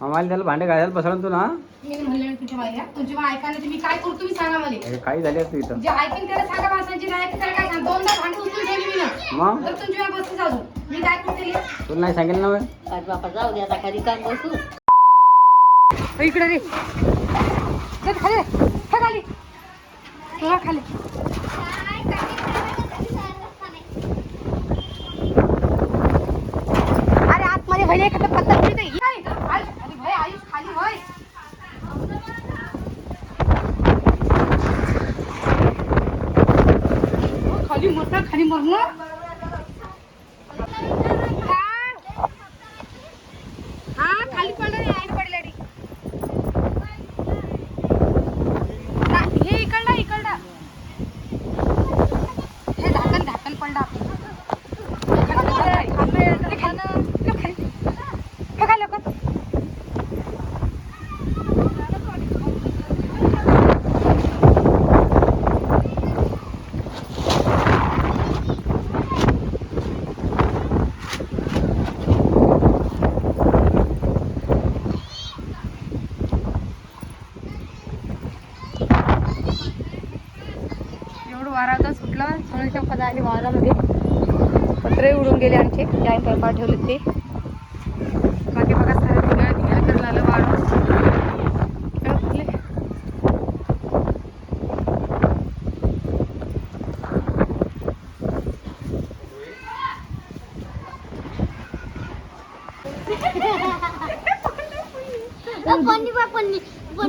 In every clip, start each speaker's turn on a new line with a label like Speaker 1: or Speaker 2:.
Speaker 1: आम्हाला त्याला भांडे घालायला बसवलं तू ना?
Speaker 2: मी म्हणले तुझ्या बाईला तुझी बाई ऐकायला तर मी काय करू तुम्ही सांगा मला.
Speaker 1: अरे काही झाली असते इथं.
Speaker 2: जे ऐकेन त्याला सांगा माणसांची नाही त्याला काय सांग? दोनदा भांडे उचलून ठेवली मी ना.
Speaker 1: मग?
Speaker 2: तर तुमची बाई बसतीच अजून मी काय करते
Speaker 1: तुला नाही सांगेल ना
Speaker 3: बापा जाऊ दे आता खाली काम बसू.
Speaker 2: इकडे रे. चल खाली खाली. खाली अरे आतमध्ये भले एखादा पत्ता पडली तर ही नाही का? आयुष, खाली भय आयुष खाली होय हो, खाली मरणार खाली मरणार हा खाली पडलं नाही आई पडलं रे ना, हे इकडला इकडला हे झाकण झाकण पडलं आपलं हे खाणं, हे खाली. हे खा लवकर. एवढं वारा होता सुटला. सोने चौकात आले वारामध्ये. पत्रे उडून गेले आमचे जे आई पैपा ठेवले ते. बाकी बघा सारे धिंगाण धिंगाण करायला आलं वारं?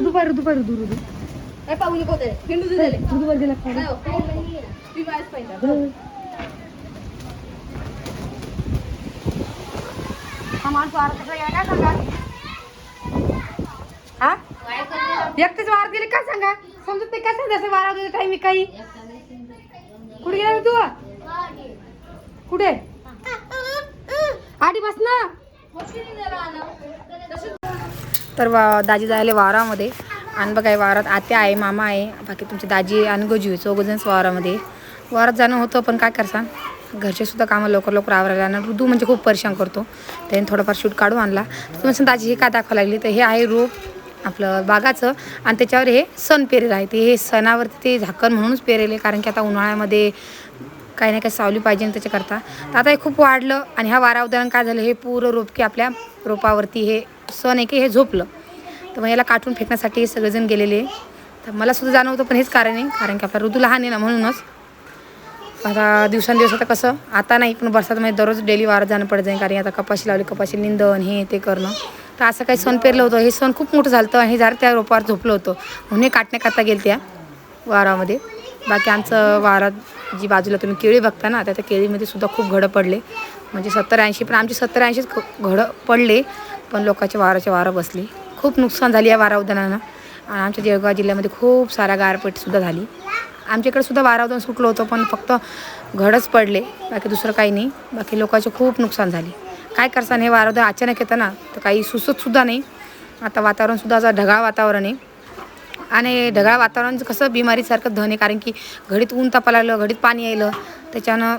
Speaker 2: दुपारी दुपारी दूर दूर दुपारी दिला खायला. हा माणूस वार कसा गेला काय सांगा. हा? एकटेच वार दिले काय सांगा? समजत ते कसं जसं वारा तुझं टाइम काही. कुठे गेला तू? कुठे? आधी बस ना. तर वा दाजी जायला वारामध्ये. आणि बघाय हे वारात आत्या आहे मामा आहे बाकी तुमची दाजी आणि गोजी चौघजणच वावरामध्ये वारात जाणं होतं पण काय करसा घरचे सुद्धा कामं लवकर लवकर आवरायला आणि ऋतू म्हणजे खूप परेशान करतो. त्याने थोडाफार शूट काढून आणला. तर तुम्ही दाजी हे काय दाखवा लागली? तर हे आहे रोप आपलं बागाचं आणि त्याच्यावर हे सण पेरेल आहे. ते हे सणावरती ते झाकण म्हणूनच पेरेल आहे कारण की आता उन्हाळ्यामध्ये काही ना काही सावली पाहिजे त्याच्याकरता. तर आता हे खूप वाढलं आणि ह्या वारा उदाहरण काय झालं? हे पूर्ण रोपके आपल्या रोपावरती हे सण आहे की हे झोपलं. तर मग याला काटून फेकण्यासाठी सगळेजण गेलेले. तर मला सुद्धा जाणवतं पण हेच कारण आहे कारण की आपला ऋतू लहान आहे ना म्हणूनच. आता दिवसांदिवस आता कसं आता नाही पण बरसातमध्ये दररोज डेली वारत जाणं पडत जाईल कारण आता कपाशी लावली कपाशी निंदण हे ते करणं. तर असं काही सण पेरलं होतं हे सण खूप मोठं झालं होतं आणि हे त्या रोपावर झोपलं होतं. म्हणून हे काटण्याकरता गेल त्या वारामध्ये. बाकी आमचं वारात जी बाजूला तुम्ही केळी बघता ना त्या त्या केळीमध्ये सुद्धा खूप घडं पडले. म्हणजे सत्तर ऐंशी पण आमचे सत्तर ऐंशीच घडं पडले पण लोकांच्या वाराच्या वारं बसली. खूप नुकसान झाली या वारा आणि आमच्या जळगाव जिल्ह्यामध्ये खूप सारा गारपीटसुद्धा झाली. आमच्याकडे सुद्धा वारा सुटलं होतं पण फक्त घडच पडले. बाकी दुसरं काही नाही. बाकी लोकांचे खूप नुकसान झाले. काय करसान हे वारा अचानक येतं ना तर काही सुचतसुद्धा नाही. आता वातावरणसुद्धा असं ढगाळ वातावरण आहे. आणि ढगाळ वातावरण कसं बिमारीसारखं धन आहे कारण की घडीत ऊन तापायला लागलं घडीत पाणी यायलं. त्याच्यानं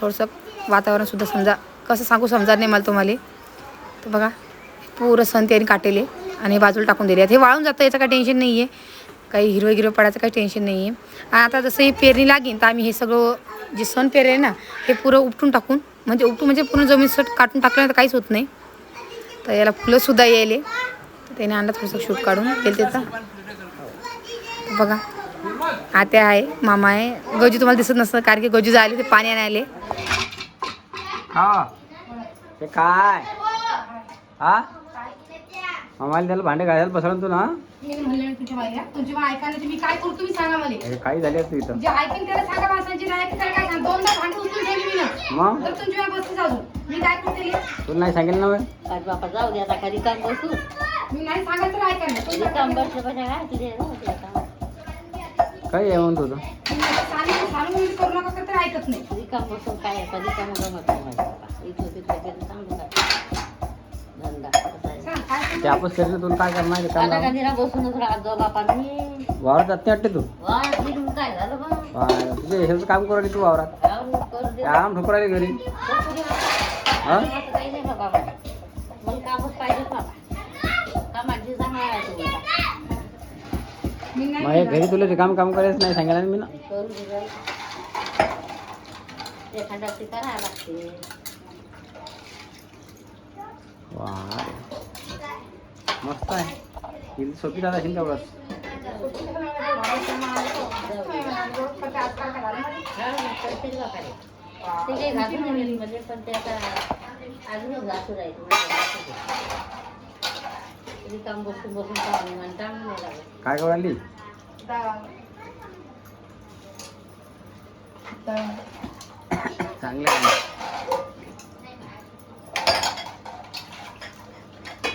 Speaker 2: थोडंसं वातावरणसुद्धा समजा कसं सांगू समजा नाही मला तुम्हाला. तर बघा पूर सण त्यांनी काटेले. आणि हे बाजूला टाकून दिले. हे वाळून जातं याचं काही टेन्शन नाही आहे काही हिरवं हिरवं पडायचं काही टेन्शन नाही आहे आणि आता जसं ही पेरणी लागेल तर आम्ही हे सगळं जे सण पेरे ना हे पुरं उपटून टाकून म्हणजे उपटून म्हणजे पूर्ण जमीन सट काटून टाकलं तर काहीच होत नाही. तर याला फुलंसुद्धा यायले. तर त्याने आणलं थोडंसं शूट काढून येईल त्याचा. बघा. आत्या आहे मामा आहे. गजू तुम्हाला दिसत नसतं कारण की गजू आले ते पाणी आणायले. आले
Speaker 1: काय? हा? आम्हाला त्याला भांडे घालायला बसवलं तू ना?
Speaker 2: मी म्हणले तुझ्या बाईला तुझी बाई ऐकायला तर मी काय करू तुम्ही सांगा मला.
Speaker 1: अरे काही झाली असते इथं.
Speaker 2: जे ऐकेन त्याला सांगा माणसांची नाही त्याला काय सांग दोनदा भांडे उचलून ठेवली मी ना.
Speaker 1: मग?
Speaker 2: तर तुमची बाई बसतीच अजून मी काय करते
Speaker 1: तुला नाही सांगेल ना बे?
Speaker 3: आज बापा जाऊ दे आता खाली काम बसू.
Speaker 2: मी नाही सांगायचं तर ऐकायला.
Speaker 3: तुझे काम बसलं काय तुझे तुझे
Speaker 1: काही आहे म्हणतो तू?
Speaker 2: सांगून सांगून मी करू नका तर ऐकत नाही.
Speaker 3: तुझी काम बसून काय कधी काम गमत नाही माझ्या बापा. इथं तिथं गेलं चांगलं काय धंदा कसा आहे.
Speaker 2: सांग काय
Speaker 1: ते आपण शरीर तुला काय करणार आहे?
Speaker 3: बसूनच राहत जाऊ बापा मी
Speaker 1: वावरात जात नाही वाटते तू?
Speaker 3: काय झालं बा?
Speaker 1: वा, तुझे हेच काम करू राहिली तू वावरात.
Speaker 3: काय करू दे.
Speaker 1: काम ठोकू राहिली घरी.
Speaker 3: करू दे.
Speaker 1: हा?
Speaker 3: असं काही नाही बाबा. मला कामच पाहिजे बाबा. काळजी चांगला आहे तो बेटा.
Speaker 2: मी नाही
Speaker 1: मग हे
Speaker 2: केलं.
Speaker 1: घरी तुला रिकाम काम करायचं नाही सांगायला ना मी ना.
Speaker 3: एखाद्या ती करायला लागते.
Speaker 1: वा मस्त आहे ही सोपी जात असेल तेवढंच
Speaker 3: हा, करते बा काय. ते काही घासून नाही गेली म्हणजे पण ते आता अजूनच घासू राहील रिकाम बसून बसून पाहुणे म्हणता नाही लागत
Speaker 1: काय करू चांगलं आहे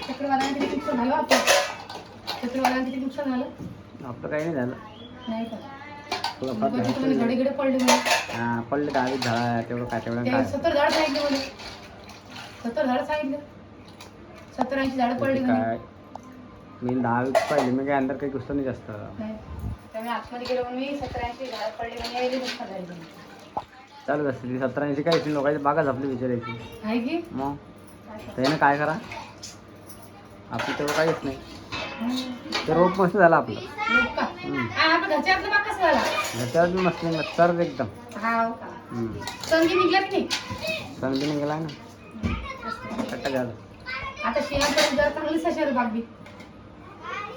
Speaker 2: चक्रीवाल्यांना किती नुकसान झालं आपलं चक्रीवाल्यांना किती नुकसान झालं
Speaker 1: आपलं काही नाही झालं.
Speaker 2: नाही का?
Speaker 1: थोडंफार
Speaker 2: बघितलं
Speaker 1: झालं.
Speaker 2: म्हणे घडे घडे पडले म्हणे
Speaker 1: हा पडले दहावीत झाला तेवढं काय तेवढं काय.
Speaker 2: सत्तर झाड सांगितले म्हणे सत्तर झाड सांगितले. सत्तर ऐंशी झाडं पडली म्हणे
Speaker 1: काय? मी दहावीत पाहिले मी काय अंदर काही घुसतो नाही जास्त.
Speaker 2: नाही. त्यामुळे आतमध्ये गेलो म्हणून मी सत्तर ऐंशी झाडं पडले म्हणे यायला नुकसान झाले म्हणे.
Speaker 1: चालत असते ती सतरा ऐंशी काहीच नाही लोकांची बागा झापली विचारायची
Speaker 2: आहे की?
Speaker 1: मग?
Speaker 2: काय?
Speaker 1: त्यानं काय करा? आपलं तेवढं काहीच नाही.
Speaker 2: हम्म.
Speaker 1: ते रोप मस्त झालं आपलं.
Speaker 2: हा, घरच्या
Speaker 1: घरच्यावर बी मस्त निघलं तर एकदम.
Speaker 2: हा
Speaker 1: हम्म.
Speaker 2: संगी निघला की? नाही
Speaker 1: निघाला ना. कट्टा झालं.
Speaker 2: आता शेणापर्यंत जर चांगली सशार बाग बी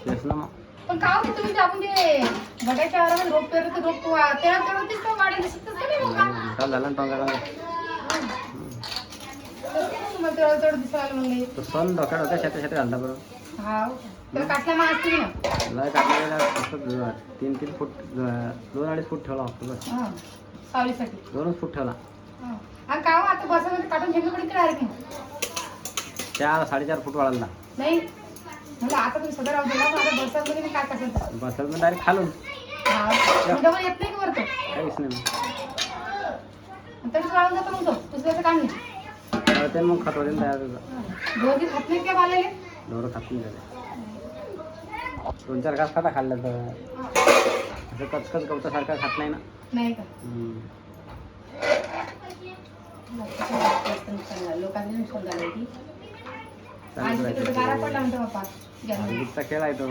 Speaker 1: तेच ना मग.
Speaker 2: पण का होते तुम्ही ते आपण ते आरामात रोप पेरलं तर रोप वा- तेव्हा तेवढं तेच का वाढेल? दिसतच का नाही मग का?
Speaker 1: मोठा झाला ना टोंगा
Speaker 2: तुम्हाला तेवढं तेवढं दिसायला म्हणले
Speaker 1: तो सण डोक्या डोक्या शेता शेता घालता बरं.
Speaker 2: हा त्याला काटल्या मग असते ना
Speaker 1: लय काढलेला फक्त ज- तीन तीन फूट ज- दोन अडीच फूट ठेवला फक्त बस.
Speaker 2: हा. सावलीसाठी.
Speaker 1: दोनच फूट ठेवला.
Speaker 2: हा. आणि का हो, आता बसामध्ये काटून झेंडूकडे डायरेक्ट
Speaker 1: चार साडेचार फूट वाढला.
Speaker 2: नाही? मला आता तुम्ही सदर राहू दिला पण आता बरसातमध्ये मी काय कसं
Speaker 1: बसत डायरेक्ट खालून.
Speaker 2: हा. डबल येत नाही का वरतो?
Speaker 1: काहीच नाही.
Speaker 2: तरीच वाळून जातो मग तो. दुसऱ्याचं काम नाही.
Speaker 1: ते मग खत तयार होतं.
Speaker 2: दोघी खात नाही काय बालेले?
Speaker 1: ढोरं खात नाही झाले दोन चार घास खाता खाल्लं तर. असं कचकच गवतासारखं खात नाही ना.
Speaker 2: नाही का? लोकांनी नुकसान झालं की.
Speaker 1: खेळ आहे तो.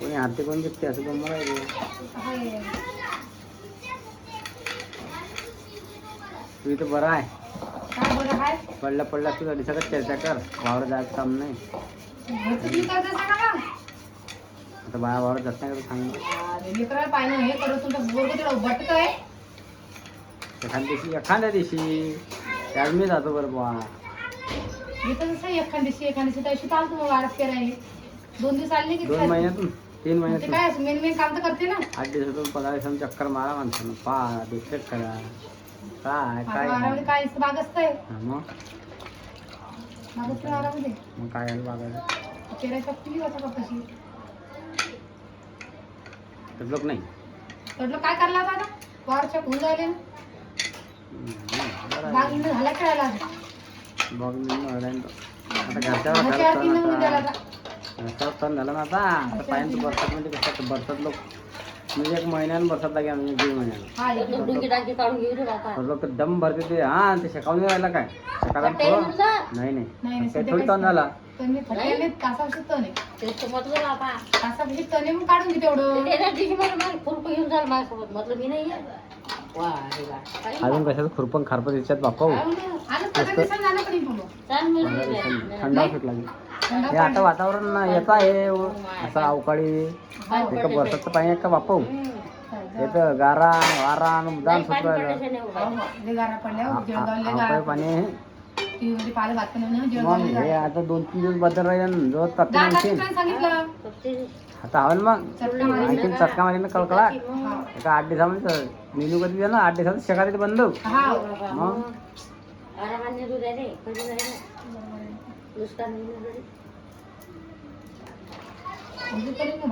Speaker 1: कोणी हाती कोण जिंकते असं गमत. आहे. तू इथं बरं आहे.
Speaker 2: काय बरं आहे
Speaker 1: पडल्या पडल्या तू झाली सगळं चर्चा कर. वावर जायचं काम नाही. आता बाया वावर जात नाही का तू सांग
Speaker 2: लेकराला पाहिजे हे करत तुमचं बोरग तिला बटक आहे
Speaker 1: एखाद्या दिवशी एखाद्या दिवशी. त्यात मी जातो बरं बुवा.
Speaker 2: इथं जसं एखाद दिवशी एखाद दिवशी त्याशी चालतो मग वाढत करायला दोन दिवस आले की
Speaker 1: दोन? महिन्यातून तीन
Speaker 2: ते
Speaker 1: महिन्यातून.
Speaker 2: काय मेन मेन काम तर करते ना?
Speaker 1: आठ दिवसातून पंधरा दिवसांनी चक्कर मारा माणसानं. पा देखरेख करा. काय काय?
Speaker 2: वारामध्ये
Speaker 1: हा, मग?
Speaker 2: वारामध्ये
Speaker 1: काय झालं बघायचं
Speaker 2: पेरायचा किती वाजता कपाशी
Speaker 1: तर लोक नाही.
Speaker 2: म्हटलं काय आता? आता? वारच्या होऊन बाग झाला खेळायला आता.
Speaker 1: बघ मी तो. आता
Speaker 2: घरच्या
Speaker 1: आता. झाला ना आता. आता पाहिजे बरसात म्हणजे कसं बरसात लोक. म्हणजे एक महिन्यानं बरसात लागे म्हणजे दीड महिन्यानं.
Speaker 2: हा एक
Speaker 3: एक डुंकी टाकी काढून घेऊ रे बापा
Speaker 1: तर लोक दम भरते ते. हा ते शेकावून नाही राहिला काय? थोडं
Speaker 3: जा.
Speaker 1: नाही
Speaker 2: नाही,
Speaker 1: नाही
Speaker 2: नाही,
Speaker 1: ते
Speaker 2: सध्या
Speaker 1: थोडी तण झाला
Speaker 2: फटल्याने
Speaker 3: तेच तर म्हटलं
Speaker 2: मग काढून घे तेवढं
Speaker 3: ते त्या दिवशी मला मला खुरपं घेऊन जाल माझ्यासोबत. म्हटलं मी नाही येत.
Speaker 1: अजून कशाचं खुरपण खारपत याच्यात बापा
Speaker 2: आणि पंधरा दिवसांनी जाणं पडेल तुला
Speaker 3: चाल मी
Speaker 1: पंधरा
Speaker 3: नाही
Speaker 1: दिवसांनी
Speaker 3: येत.
Speaker 1: थंडावा सुटला.
Speaker 2: थंड
Speaker 1: हे आता वातावरण येत आहे असं अवकाळी.
Speaker 3: पाणी
Speaker 1: एका बरसातचं पाणी आहे का बापू
Speaker 3: हम्म.
Speaker 1: येतं गारा वारा आणि जाण
Speaker 3: नाही, पाणी
Speaker 2: बातम्या
Speaker 1: मग हे आता दोन तीन दिवस बदल राहील जो तापी
Speaker 2: गार
Speaker 1: आणखीन.
Speaker 2: काय सांगितलं?
Speaker 3: फक्त ते-
Speaker 1: आता हवं ना मग आणखीन चटका मारीनं कळकळा.
Speaker 2: हा.
Speaker 1: एका आठ दिवसामध्ये मेनू कधी ना आठ दिवसात ते बंद
Speaker 2: हा.
Speaker 1: मग?
Speaker 3: मग. ना. ना.
Speaker 2: म्हणजे मग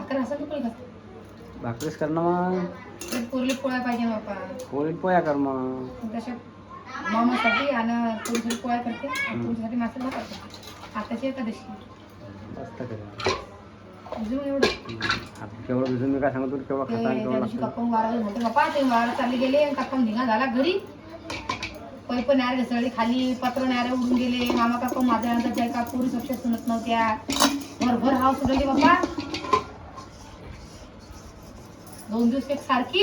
Speaker 1: भाकरीच करणं मग.
Speaker 2: तर पोरले पोळ्या पाहिजे बापा.
Speaker 1: पोळी पोया कर मग.
Speaker 2: मग तशा मामासाठी आणि पोळीसाठी पोळ्या करते. आणि पोळीसाठी मासे भात करते. आताची एकादशी.
Speaker 1: मस्त करा केवढं भिजून मी काय सांगतो
Speaker 2: ते
Speaker 1: खाता आणि लागतं.
Speaker 2: कप्पा बापा ते वारा चालले गेले आणि कप्पा धिंगा झाला घरी. पैप नारे घसरले खाली पत्र नारे उडून गेले. मामा काका माझ्या नंतर त्या का पोरी सुनत नव्हत्या. भरभर हाव सुटली बाबा दोन दिवस एक सारखी.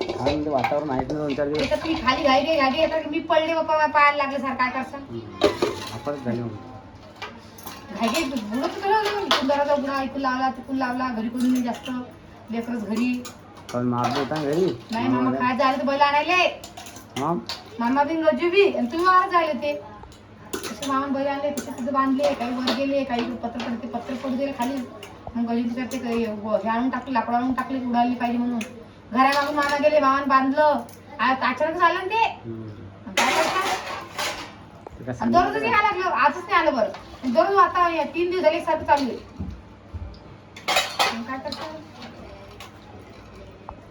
Speaker 1: काय म्हणते वातावरण आहे दोन चार दिवस?
Speaker 2: खाली घाई घाई घाई मी पडले मला पायाला लागले सारखं काय करसान.
Speaker 1: आपणच झाले
Speaker 2: घाई घाई बुडत इथून दराचा बुडा इथून लावला तिथून लावला घरी कोणी नाही जास्त. लेकरच घरी.
Speaker 1: पण मारत होता घरी?
Speaker 2: नाही मामा काय झालं तर बैल आणायले.
Speaker 1: हा?
Speaker 2: मामा बिन गजू बी आणि तुम्ही वावर जायले ते. तसे मामा बैल आणले तिथे तिथे बांधले काही वर गेले काही पत्र पडते पत्र पडू दिले खाली. मग गजू तिथे ते काही व- हे आणून टाकले लाकूड आणून टाकले उडाली पाहिजे म्हणून. घरा मागून मामा गेले मामाने बांधलं. आ- अचानकच आलं ना ते. काय करता
Speaker 1: ते कसं
Speaker 2: आणि दररोजच यायला लागलं आजच नाही आलं बरं. दररोज आता या तीन दिवस झाले सारखं चालू आहे. काय करता?